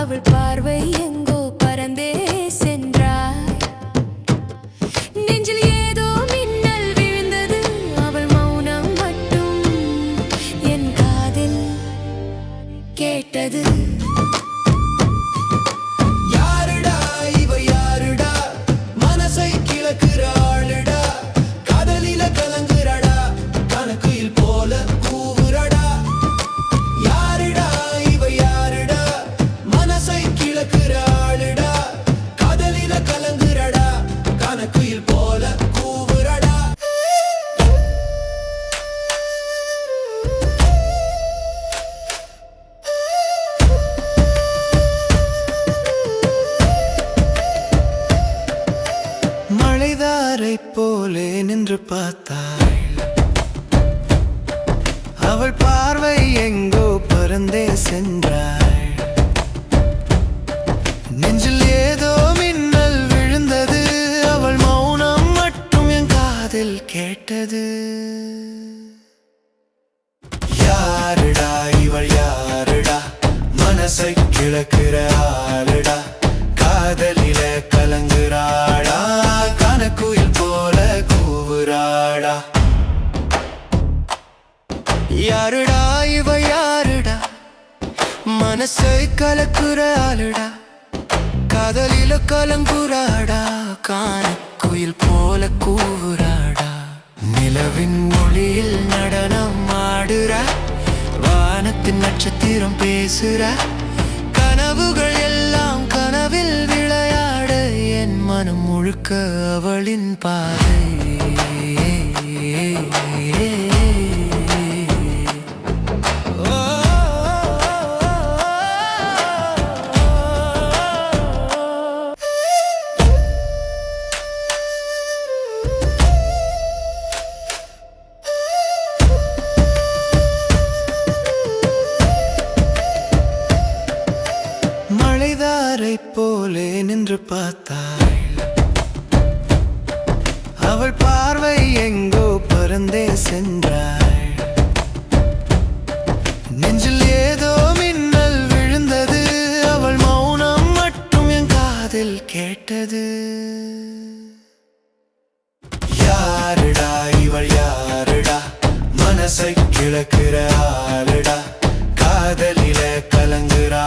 அவள் பார்வை எங்கோ பறந்தே கேட்டது கடலை போலே நின்று பார்த்தாள் அவள் பார்வை எங்கோ பறந்தே சென்றாள் நெஞ்சில் ஏதோ மின்னல் விழுந்தது. அவள் மௌனம் மட்டும் என் காதில் கேட்டது. யாருடா இவள் யாருடா? மனசை கிழக்கிற ஆளுடா? காதலில கலங்குறா? யாருடா இவ யாருடா? மனசை கலக்குற ஆளுடா. காதலில கலங்குறாடா. காண குயில் போல கூவுறாடா. நிலவின் மொழியில் நடனம் ஆடுற. வானத்தின் நட்சத்திரம் பேசுற. கனவுகள் எல்லாம் கனவில் விளையாட. என் மனம் முழுக்க அவளின் பாதை. என்று பார்த்தாள் அவள் பார்வை எங்கோ பறந்தே சென்றாள் நெஞ்சில் ஏதோ மின்னல் விழுந்தது. அவள் மௌனம் மட்டும் என் காதில் கேட்டது. யாருடா இவள் யாருடா? மனசை கிழக்கிற ஆளுடா? காதலில கலங்குறா